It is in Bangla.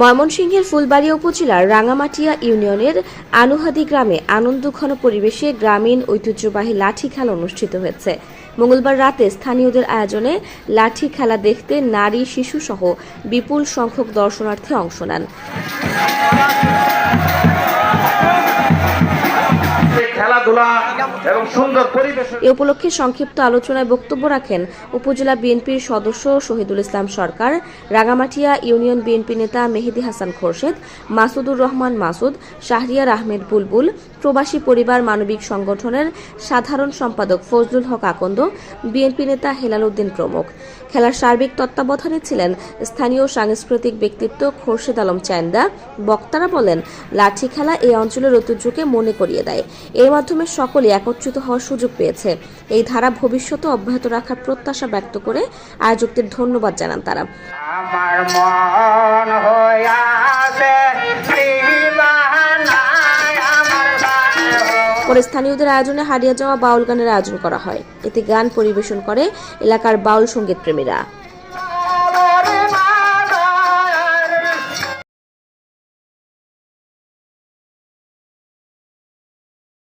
ময়মনসিংহের ফুলবাড়িয়া উপজেলার রাঙামাটিয়া ইউনিয়নের আনুহাদি গ্রামে আনন্দঘন পরিবেশে গ্রামীণ ঐতিহ্যবাহী লাঠি খেলা অনুষ্ঠিত হয়েছে। মঙ্গলবার রাতে স্থানীয়দের আয়োজনে লাঠি খেলা দেখতে নারী শিশু সহ বিপুল সংখ্যক দর্শনার্থী অংশ নেন। খেলাধুলা এবং সুন্দর পরিবেশ এ উপলক্ষে সংক্ষিপ্ত আলোচনায় বক্তব্য রাখেন উপজেলা বিএনপির সদস্য শহীদুল ইসলাম সরকার, রাঙামাটিয়া ইউনিয়ন বিএনপি নেতা মেহেদি হাসান খোরশেদ, মাসুদুর রহমান মাসুদ, শাহরিয়ার আহমেদ বুলবুল, প্রবাসী পরিবার মানবিক সংগঠনের সাধারণ সম্পাদক ফজলুল হক আকন্দ, বিএনপি নেতা হেলাল উদ্দিন প্রমুখ। খেলার সার্বিক তত্ত্বাবধানে ছিলেন স্থানীয় সাংস্কৃতিক ব্যক্তিত্ব খোরশেদ আলম চান্দা বক্তারা বলেন, লাঠি খেলা এই অঞ্চলের ঐতিহ্যকে মনে করিয়ে দেয়। এর মাধ্যমে সকলে একত্রিত হওয়ার সুযোগ পেয়েছে। এই ধারা ভবিষ্যতে অব্যাহত রাখার প্রত্যাশা ব্যক্ত করে আয়োজকদের ধন্যবাদ জানান তারা। আমার মন হইয়াছে পরে স্থানীয়দের আয়োজনে হারিয়ে যাওয়া বাউল গানের আয়োজন করা হয়। এতে গান পরিবেশন করে এলাকার বাউল সংগীত প্রেমীরা